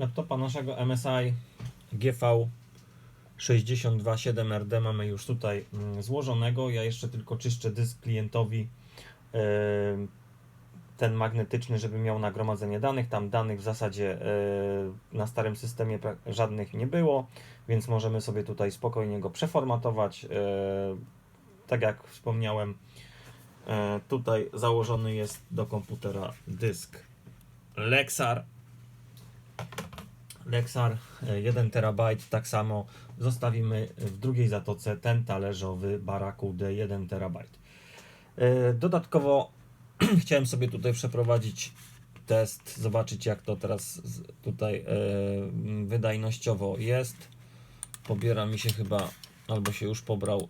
laptopa naszego MSI GV 627RD mamy już tutaj mm, złożonego. Ja jeszcze tylko czyszczę dysk klientowi e, ten magnetyczny, żeby miał nagromadzenie danych. Tam danych w zasadzie e, na starym systemie żadnych nie było, więc możemy sobie tutaj spokojnie go przeformatować. E, Tak jak wspomniałem, tutaj założony jest do komputera dysk Lexar. Lexar e, 1 terabajt, tak samo zostawimy w drugiej zatoce ten talerzowy Barracuda 1 terabajt. E, Dodatkowo chciałem sobie tutaj przeprowadzić test, zobaczyć jak to teraz tutaj e, wydajnościowo jest. Pobiera mi się chyba, albo się już pobrał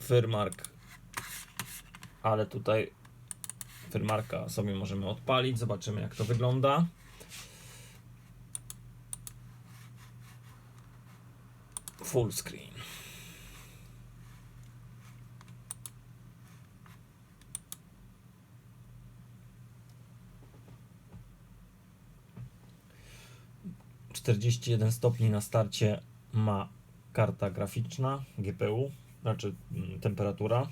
Firmark, ale tutaj Firmarka sobie możemy odpalić, zobaczymy jak to wygląda. Full screen. Czterdzieści jeden stopni na starcie ma karta graficzna GPU, znaczy mm, temperatura.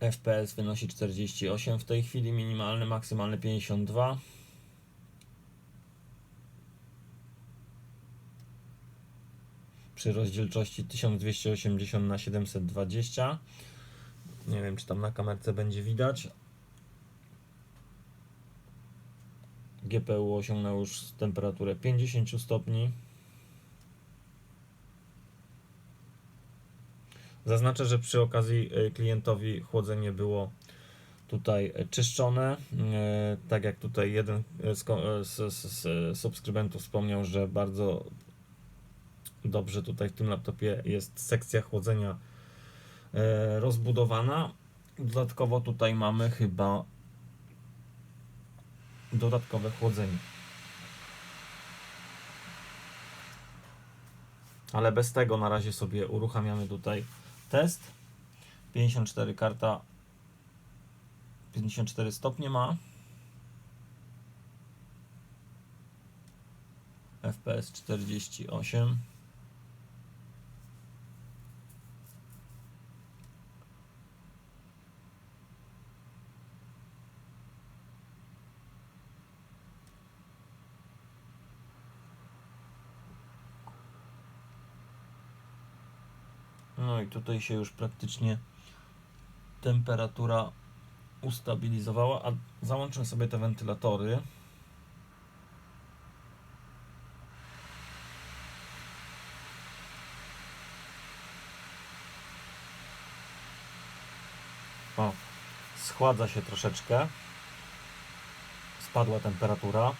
FPS wynosi 48 w tej chwili, minimalny, maksymalny 52. Przy rozdzielczości 1280 na 720. Nie wiem, czy tam na kamerce będzie widać. GPU osiągnął już temperaturę 50 stopni. Zaznaczę, że przy okazji e, klientowi chłodzenie było tutaj e, czyszczone. E, Tak jak tutaj jeden z, z, z, subskrybentów wspomniał, że bardzo dobrze tutaj w tym laptopie jest sekcja chłodzenia rozbudowana. Dodatkowo tutaj mamy chyba dodatkowe chłodzenie. Ale bez tego na razie sobie uruchamiamy tutaj test. 54 karta 54 stopnie ma. FPS 48. No i tutaj się już praktycznie temperatura ustabilizowała, a załączmy sobie te wentylatory. O, schładza się troszeczkę. Spadła temperatura.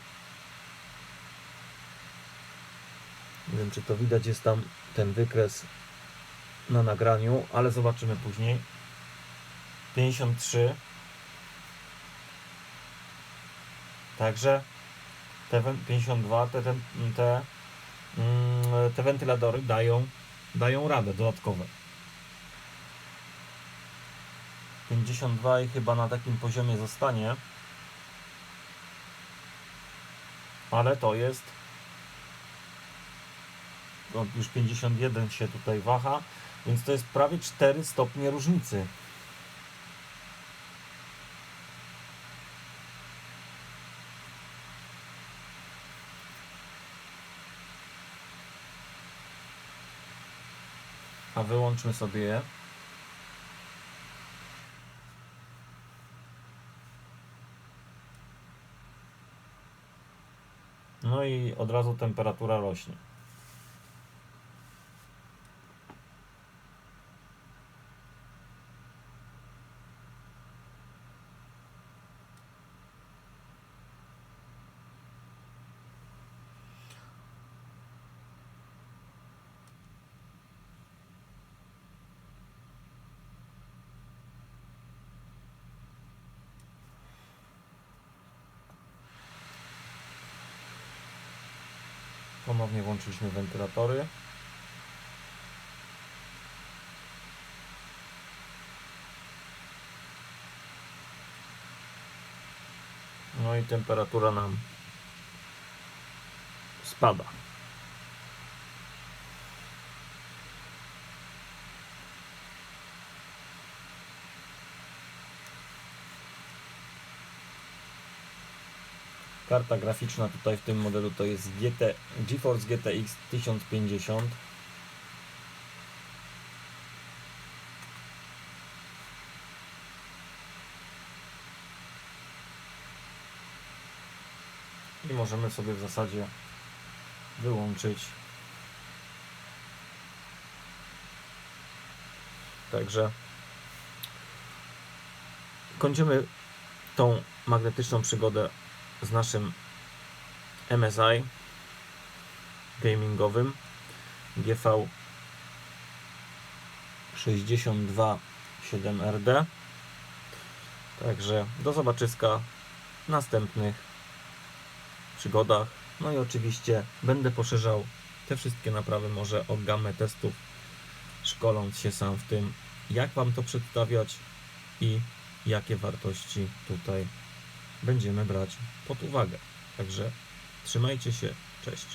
Nie wiem, czy to widać, jest tam ten wykres na nagraniu, ale zobaczymy później. 53. Także te wen- 52, te, te, te, mm, te wentylatory dają, dają radę dodatkowe. 52 i chyba na takim poziomie zostanie. Ale to jest już 51 się tutaj waha, więc to jest prawie 4 stopnie różnicy. A wyłączmy sobie je. No i od razu temperatura rośnie. Ponownie włączyliśmy wentylatory. No i temperatura nam spada. Karta graficzna tutaj w tym modelu to jest GT, GeForce GTX 1050. I możemy sobie w zasadzie wyłączyć. Także kończymy tą magnetyczną przygodę z naszym MSI gamingowym GV 627RD. Także do zobaczyska w następnych przygodach. No i oczywiście będę poszerzał te wszystkie naprawy może o gamę testów, szkoląc się sam w tym, jak Wam to przedstawiać i jakie wartości tutaj będziemy brać pod uwagę. Także trzymajcie się, cześć.